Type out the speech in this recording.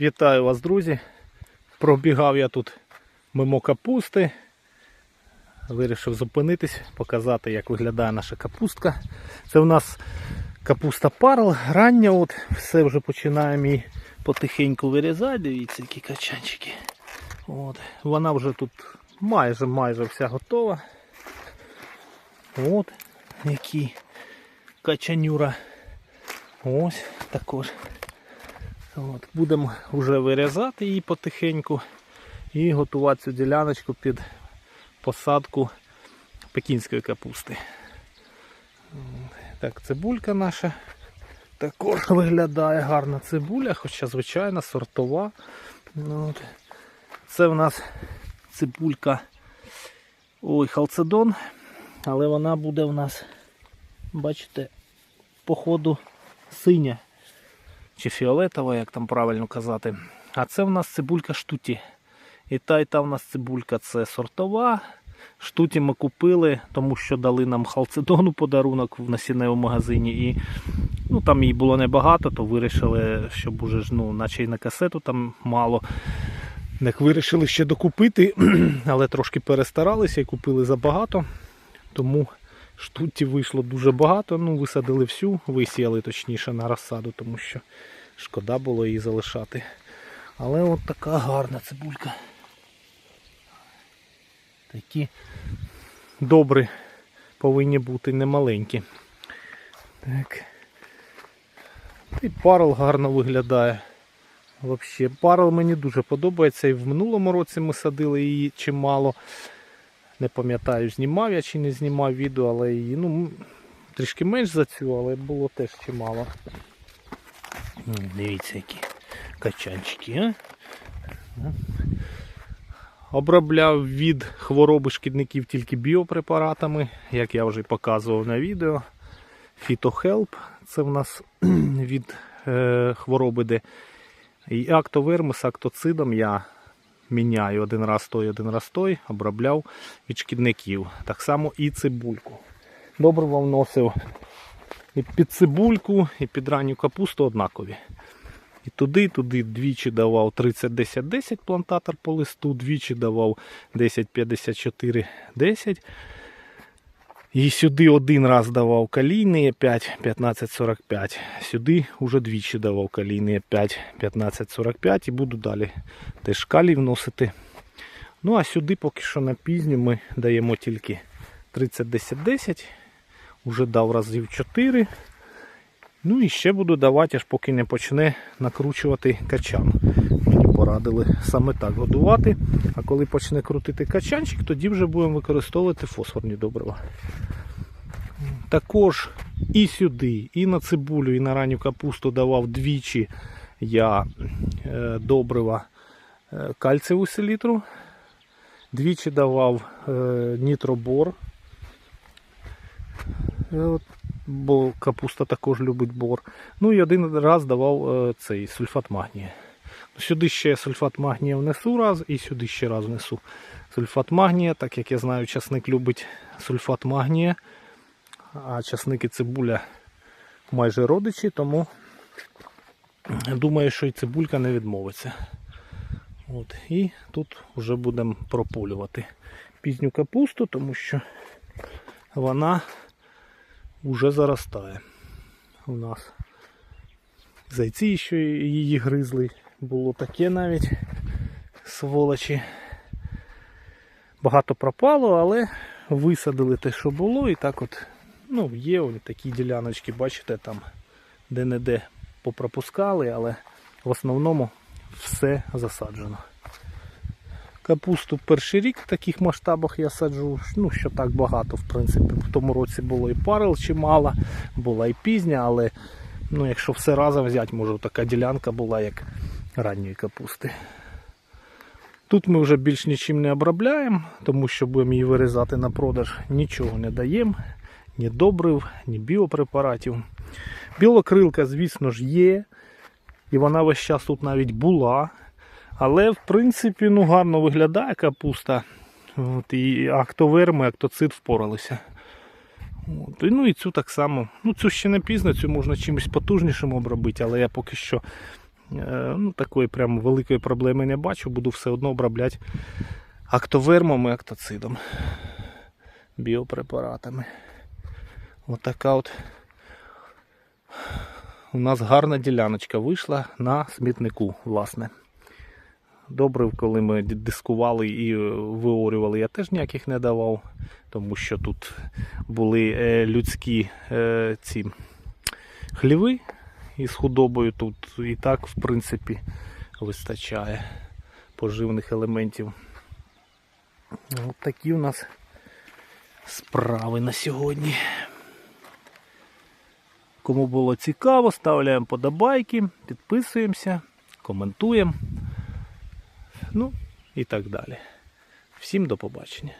Вітаю вас, друзі. Пробігав я тут мимо капусти. Вирішив зупинитись, показати, як виглядає наша капустка. Це в нас капуста парл, рання, от, все вже починаємо її потихеньку вирізати. Дивіться, які качанчики. От. Вона вже тут майже майже вся готова. От які качанюра. Ось також. От, будемо вже вирізати її потихеньку і готувати цю діляночку під посадку пекінської капусти. Так, цибулька наша також виглядає гарна цибуля, хоча звичайна сортова. Ну, От. Це в нас цибулька ой, халцедон, але вона буде в нас, бачите, по ходу синя чи фіолетова, як там правильно казати. А це в нас цибулька штуті. І та, і та в нас цибулька це сортова. Штуті ми купили, тому що дали нам халцедону подарунок в насінневому магазині. І ну, там її було небагато, то вирішили, щоб уже ж, ну, наче й на касету там мало. Так вирішили ще докупити, але трошки перестаралися і купили забагато. Тому штуті вийшло дуже багато. Ну, висадили всю, висіяли точніше на розсаду, тому що шкода було її залишати. Але от така гарна цибулька. Такі добрі повинні бути немаленькі. Так. І парл гарно виглядає. Взагалі, парл мені дуже подобається. І в минулому році ми садили її чимало. Не пам'ятаю, знімав я чи не знімав відео, але її ну, трішки менш за цю, але було теж чимало. Дивіться, які качанчики, а? Обробляв від хвороби шкідників тільки біопрепаратами, як я вже показував на відео. Фітохелп це в нас від е, хвороби, де і актоверми з актоцидом я міняю один раз той, один раз той, обробляв від шкідників. Так само і цибульку. Добриво вносив і під цибульку, і під ранню капусту однакові. І туди, і туди двічі давав 30-10-10 плантатор по листу, двічі давав 10-54-10. І сюди один раз давав калійні 5, 15-45. Сюди вже двічі давав калійні 5, 15-45 і буду далі теж калій вносити. Ну а сюди поки що на пізню ми даємо тільки 30-10-10. Уже дав разів 4. Ну і ще буду давати, аж поки не почне накручувати качан. Порадили саме так годувати. А коли почне крутити качанчик, тоді вже будемо використовувати фосфорні добрива. Також і сюди, і на цибулю, і на ранню капусту давав двічі я е, добрива е, кальцеву селітру. Двічі давав е, нітробор. Бо капуста також любить бор. Ну і один раз давав цей сульфат магнія. Сюди ще сульфат магнія внесу раз і сюди ще раз внесу сульфат магнія, так як я знаю, часник любить сульфат магнія, а часник і цибуля майже родичі, тому думаю, що і цибулька не відмовиться. От, і тут вже будемо прополювати пізню капусту, тому що вона вже заростає у нас. Зайці ще її гризли. Було таке навіть сволочі. Багато пропало, але висадили те, що було, і так от, ну, є ось такі діляночки, бачите, там де-не-де попропускали, але в основному все засаджено. Капусту перший рік в таких масштабах я саджу, ну що так багато, в принципі. В тому році було і парил чимало, була і пізня, але ну, якщо все разом взяти, може така ділянка була як ранньої капусти. Тут ми вже більш нічим не обробляємо, тому що будемо її вирізати на продаж, нічого не даємо, ні добрив, ні біопрепаратів. Білокрилка, звісно ж, є. І вона весь час тут навіть була. Але, в принципі, ну, гарно виглядає капуста. От, і актоверми, актоцид впоралися. От, і, ну і цю так само. Ну, цю ще не пізно, цю можна чимось потужнішим обробити, але я поки що Ну, такої прямо великої проблеми не бачу, буду все одно обробляти актовермом і актоцидом, біопрепаратами. Отака от у нас гарна діляночка вийшла на смітнику, власне. Добре, коли ми дискували і е, виорювали, я теж ніяких не давав, тому що тут були е, людські е, ці хліви із худобою. Тут і так, в принципі, вистачає поживних елементів. От такі у нас справи на сьогодні. Кому було цікаво, ставляємо подобайки, підписуємося, коментуємо. Ну і так далі. Всім до побачення.